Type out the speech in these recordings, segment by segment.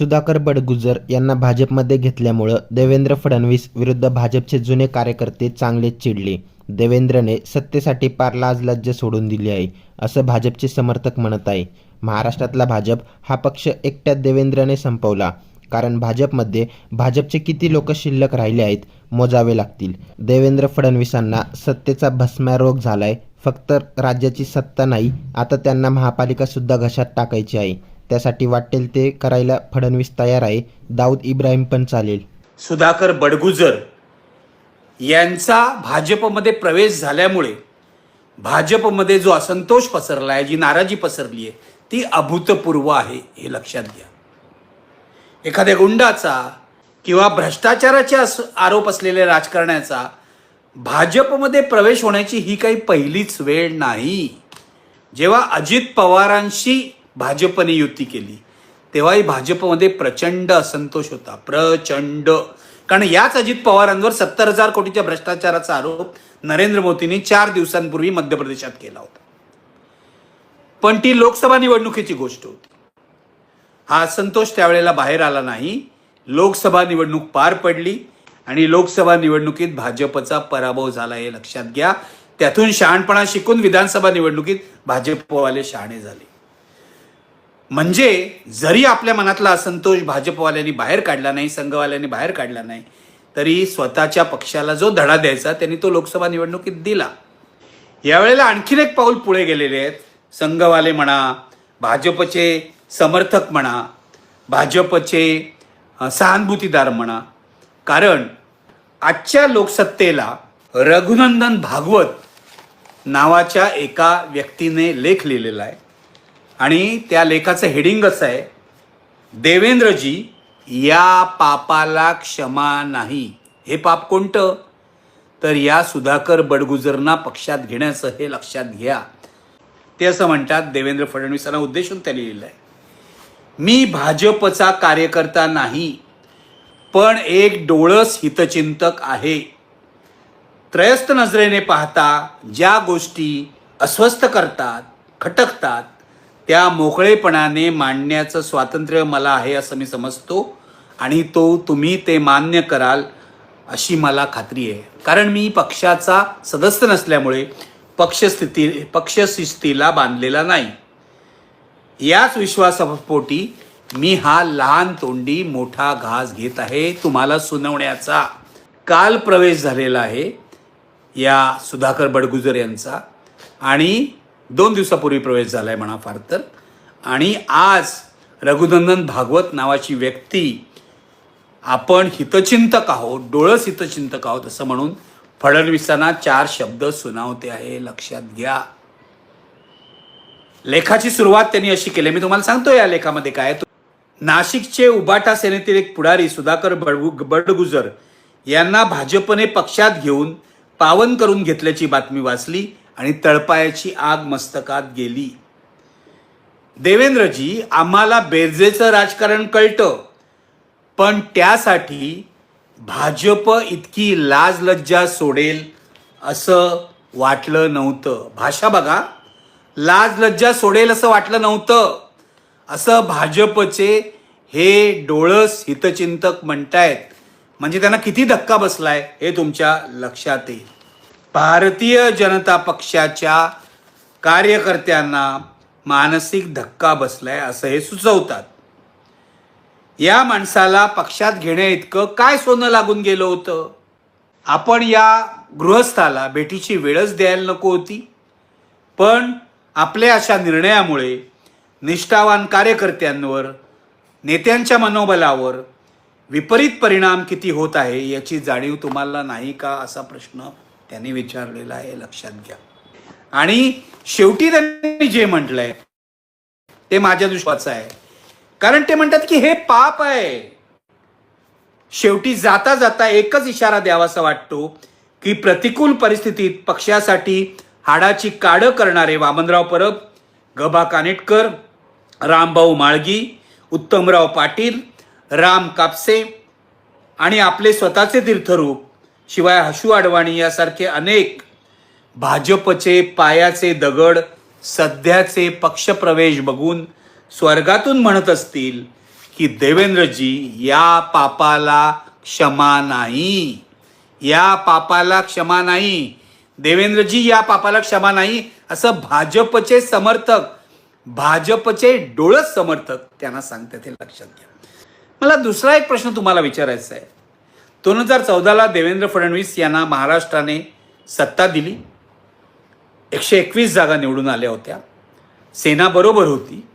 सुधाकर बडगुजर यांना भाजपमध्ये घेतल्यामुळं देवेंद्र फडणवीस विरुद्ध भाजपचे जुने कार्यकर्ते चांगले चिडले. देवेंद्रने सत्तेसाठी पार लाजलज्ज सोडून दिली आहे असं भाजपचे समर्थक म्हणत आहे. महाराष्ट्रातला भाजप हा पक्ष एकट्यात देवेंद्रने संपवला कारण भाजपमध्ये भाजपचे किती लोक शिल्लक राहिले आहेत मोजावे लागतील. देवेंद्र फडणवीसांना सत्तेचा भस्मारोग झालाय फक्त राज्याची सत्ता नाही आता त्यांना महापालिका सुद्धा घशात टाकायची आहे. त्यासाठी वाटेल ते करायला फडणवीस तयार आहे. दाऊद इब्राहिम पण चालेल. सुधाकर बडगुजर यांचा भाजपमध्ये प्रवेश झाल्यामुळे भाजपमध्ये जो असंतोष पसरला आहे जी नाराजी पसरली आहे ती अभूतपूर्व आहे हे लक्षात घ्या. एखाद्या गुंडाचा किंवा भ्रष्टाचाराचे अस आरोप असलेल्या राजकारण्याचा भाजपमध्ये प्रवेश होण्याची ही काही पहिलीच वेळ नाही. जेव्हा अजित पवारांशी भाजपने युती केली तेव्हाही भाजपमध्ये प्रचंड असंतोष होता प्रचंड. कारण याच अजित पवारांवर सत्तर हजार कोटीच्या भ्रष्टाचाराचा आरोप नरेंद्र मोदींनी चार दिवसांपूर्वी मध्य प्रदेशात केला होता. पण ती लोकसभा निवडणुकीची गोष्ट होती. हा असंतोष त्यावेळेला बाहेर आला नाही. लोकसभा निवडणूक पार पडली आणि लोकसभा निवडणुकीत भाजपचा पराभव झाला हे लक्षात घ्या. त्यातून शहाणपणा शिकून विधानसभा निवडणुकीत भाजपवाले शहाणे झाले. म्हणजे जरी आपल्या मनातला असंतोष भाजपवाल्यांनी बाहेर काढला नाही संघवाल्यांनी बाहेर काढला नाही तरी स्वतःच्या पक्षाला जो धडा द्यायचा त्यांनी तो लोकसभा निवडणुकीत दिला. यावेळेला आणखीन एक पाऊल पुढे गेलेले आहेत. संघवाले म्हणा भाजपचे समर्थक म्हणा भाजपचे सहानुभूतीदार म्हणा. कारण आजच्या लोकसत्तेला रघुनंदन भागवत नावाच्या एका व्यक्तीने लेख लिहिलेला आहे. आणि त्या लेखाचं हेडिंग आहे? देवेंद्रजी या पापाला क्षमा नाही. हे पाप कोणतं? तर या सुधाकर बडगुजरना पक्षात घेण्याचं हे लक्षात घ्या. ते असं म्हणतात देवेंद्र फडणवीसांना उद्देशून त्यांनी लिहिलं आहे. मी भाजपचा कार्यकर्ता नाही पण एक डोळस हितचिंतक आहे. त्रयस्थ नजरेने पाहता ज्या गोष्टी अस्वस्थ करतात खटकतात त्या मोकळेपणाने मांडण्याचं स्वातंत्र्य मला आहे असं मी समजतो आणि तो तुम्ही ते मान्य कराल अशी मला खात्री आहे. कारण मी पक्षाचा सदस्य नसल्यामुळे पक्षस्थिती पक्षशिस्तीला बांधलेला नाही. याच विश्वासापोटी मी हा लहान तोंडी मोठा घास घेत आहे तुम्हाला सुनावण्याचा. काल प्रवेश झालेला आहे या सुधाकर बडगुजर यांचा. आणि दोन दिवसापूर्वी प्रवेश झाला आहे म्हणा फार तर. आणि आज रघुनंदन भागवत नावाची व्यक्ती आपण हितचिंतक आहोत डोळस हितचिंतक आहोत असं म्हणून फडणवीसांना चार शब्द सुनावते आहे. लक्षात घ्या. लेखाची सुरुवात त्यांनी अशी केली. मी तुम्हाला सांगतो या लेखामध्ये काय आहे. नाशिकचे उबाटा सेनेतील एक पुढारी सुधाकर बडगु बडगुजर यांना भाजपने पक्षात घेऊन पावन करून घेतल्याची बातमी वाचली. आणि तळपायाची आग मस्तकात गेली. देवेंद्रजी आम्हाला बेरजेचं राजकारण कळतं. पण त्यासाठी भाजप इतकी लाज लज्जा सोडेल असं वाटलं नव्हतं. भाषा बघा लाज लज्जा सोडेल असं वाटलं नव्हतं. असं भाजपचे हे डोळस हितचिंतक म्हणतायत. म्हणजे त्यांना किती धक्का बसलाय हे तुमच्या लक्षात येईल. भारतीय जनता पक्षाच्या कार्यकर्त्यांना मानसिक धक्का बसलाय असं हे सुचवतात. या माणसाला पक्षात घेणे इतकं काय सोनं लागून गेलं होतं? आपण या गृहस्थाला भेटीची वेळच द्यायला नको होती. पण आपल्या अशा निर्णयामुळे निष्ठावान कार्यकर्त्यांवर नेत्यांच्या मनोबलावर विपरीत परिणाम किती होत आहे याची जाणीव तुम्हाला नाही का असा प्रश्न त्यांनी विचारलेलं आहे लक्षात घ्या. आणि शेवटी त्यांनी जे म्हटलंय ते माझ्या दृष्टीचं आहे. कारण ते म्हणतात की हे पाप आहे. शेवटी जाता जाता एकच इशारा द्यावासा वाटतो की प्रतिकूल परिस्थितीत पक्षासाठी हाडाची काडं करणारे वामनराव परब गबा कानेटकर रामभाऊ माळगी उत्तमराव पाटील राम कापसे आणि आपले स्वतःचे तीर्थरूप शिवाय हशू अडवाणी यासारखे अनेक भाजपचे पायाचे दगड सध्याचे पक्षप्रवेश बघून स्वर्गातून म्हणत असतील की देवेंद्रजी या पापाला क्षमा नाही. या पापाला क्षमा नाही. देवेंद्रजी या पापाला क्षमा नाही असं भाजपचे समर्थक भाजपचे डोळस समर्थक त्यांना सांगतात हे लक्षात घ्या. मला दुसरा एक प्रश्न तुम्हाला विचारायचा आहे. दोन हजार चौदाला देवेंद्र फडणवीस यांना महाराष्ट्राने सत्ता दिली. एकशे एकवीस जागा निवडून आल्या होत्या. सेना बरोबर होती.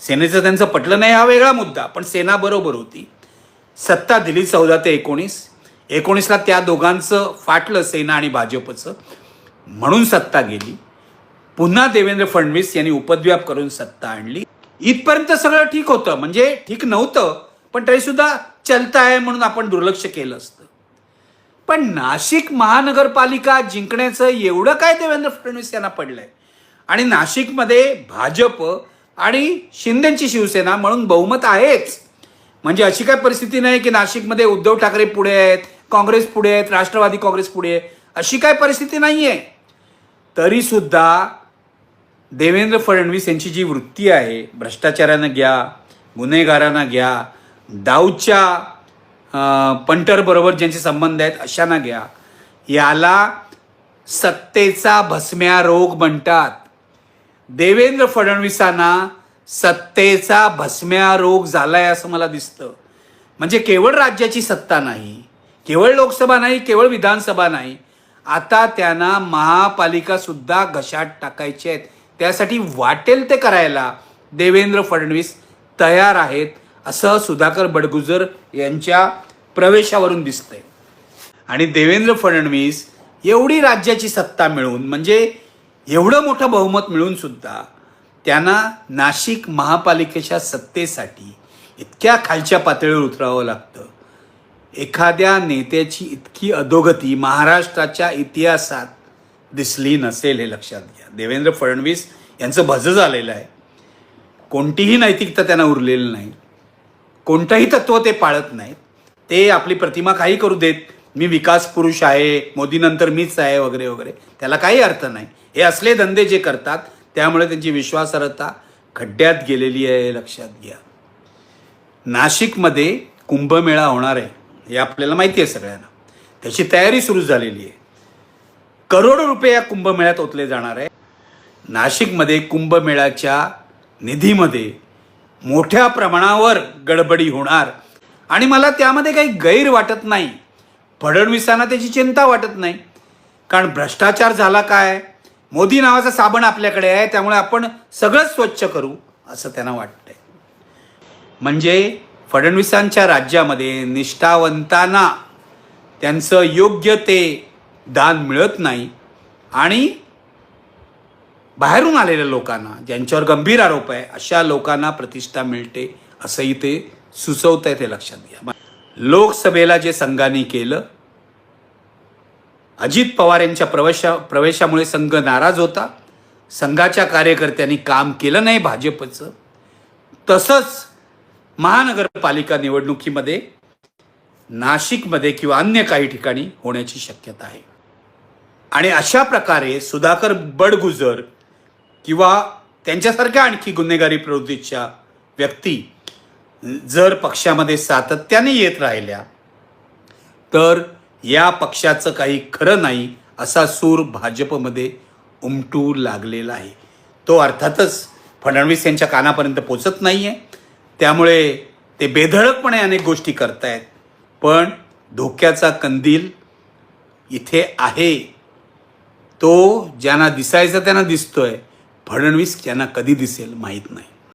सेनेचं त्यांचं पटलं नाही हा वेगळा मुद्दा पण सेना बरोबर होती. सत्ता दिली चौदा ते एकोणीस. एकोणीसला त्या दोघांचं फाटलं सेना आणि भाजपचं. म्हणून सत्ता गेली. पुन्हा देवेंद्र फडणवीस यांनी उपद्व्याप करून सत्ता आणली. इथपर्यंत सगळं ठीक होतं. म्हणजे ठीक नव्हतं पण तरीसुद्धा चलता आहे म्हणून आपण दुर्लक्ष केलं असतं. पण नाशिक महानगरपालिका जिंकण्याचं एवढं काय देवेंद्र फडणवीस यांना पडलंय? आणि नाशिकमध्ये भाजप आणि शिंदेची शिवसेना म्हणून बहुमत आहेच. म्हणजे अशी काय परिस्थिती नाही की नाशिकमध्ये उद्धव ठाकरे पुढे आहेत काँग्रेस पुढे आहेत राष्ट्रवादी काँग्रेस पुढे आहे अशी काय परिस्थिती नाही आहे तरी सुद्धा देवेंद्र फडणवीस यांची जी वृत्ती आहे भ्रष्टाचारानं घ्या गुन्हेगारांना घ्या दाऊदच्या पंटरबरोबर ज्यांचे संबंध आहेत अशांना घ्या. याला सत्तेचा भस्म्या रोग म्हणतात. देवेंद्र फडणवीसांना सत्तेचा भस्म्या रोग झालाय असं मला दिसतं. म्हणजे केवळ राज्याची सत्ता नाही केवळ लोकसभा नाही केवळ विधानसभा नाही आता त्यांना महापालिका सुद्धा घशात टाकायचे आहेत. त्यासाठी वाटेल ते करायला देवेंद्र फडणवीस तयार आहेत. असं सुधाकर बडगुजर यांच्या प्रवेशावरून दिसतंय. आणि देवेंद्र फडणवीस एवढी राज्याची सत्ता मिळून म्हणजे एवढं मोठं बहुमत मिळून सुद्धा त्यांना नाशिक महापालिकेच्या सत्तेसाठी इतक्या खालच्या पातळीवर उतरावं लागतं. एखाद्या नेत्याची इतकी अधोगती महाराष्ट्राच्या इतिहासात दिसली नसेल हे लक्षात घ्या. देवेंद्र फडणवीस यांचं भज झालेलं आहे. कोणतीही नैतिकता त्यांना उरलेली नाही. कोणतंही तत्व ते पाळत नाहीत. ते आपली प्रतिमा काही करू देत. मी विकास पुरुष आहे मोदीनंतर मीच आहे वगैरे वगैरे. त्याला काही अर्थ नाही. हे असले धंदे जे करतात त्यामुळे त्यांची विश्वासार्हता खड्ड्यात गेलेली आहे हे लक्षात घ्या. नाशिकमध्ये कुंभमेळा होणार आहे हे आपल्याला माहिती आहे सगळ्यांना. त्याची तयारी सुरू झालेली आहे. करोडो रुपये या कुंभमेळ्यात ओतले जाणार आहे. नाशिकमध्ये कुंभमेळ्याच्या निधीमध्ये मोठ्या प्रमाणावर गडबडी होणार. आणि मला त्यामध्ये काही गैर वाटत नाही. फडणवीसांना त्याची चिंता वाटत नाही. कारण भ्रष्टाचार झाला काय? मोदी नावाचा साबण आपल्याकडे आहे त्यामुळे आपण सगळंच स्वच्छ करू असं त्यांना वाटतंय. म्हणजे फडणवीसांच्या राज्यामध्ये निष्ठावंतांना त्यांचं योग्य ते दान मिळत नाही. आणि बाहेरून आलेल्या लोकांना ज्यांच्यावर गंभीर आरोप आहे अशा लोकांना प्रतिष्ठा मिळते असंही ते सुचवत आहे ते लक्षात घ्या. लोकसभेला जे संघाने केलं अजित पवार यांच्या प्रवेशा प्रवेशामुळे संघ नाराज होता. संघाच्या कार्यकर्त्यांनी काम केलं नाही भाजपचं. तसंच महानगरपालिका निवडणुकीमध्ये नाशिकमध्ये किंवा अन्य काही ठिकाणी होण्याची शक्यता आहे. आणि अशा प्रकारे सुधाकर बडगुजर किंवा त्यांच्यासारख्या आणखी गुन्हेगारी प्रवृत्तीच्या व्यक्ती जर पक्षामध्ये सातत्याने येत राहिल्या तर या पक्षाचं काही खरं नाही असा सूर भाजपमध्ये उमटू लागलेला आहे. तो अर्थातच फडणवीस यांच्या कानापर्यंत पोचत नाही आहे त्यामुळे ते बेधडकपणे अनेक गोष्टी करतायत. पण धोक्याचा कंदील इथे आहे. तो ज्यांना दिसायचा त्यांना दिसतोय फडणवीस यांना कधी दिसेल माहीत नाही.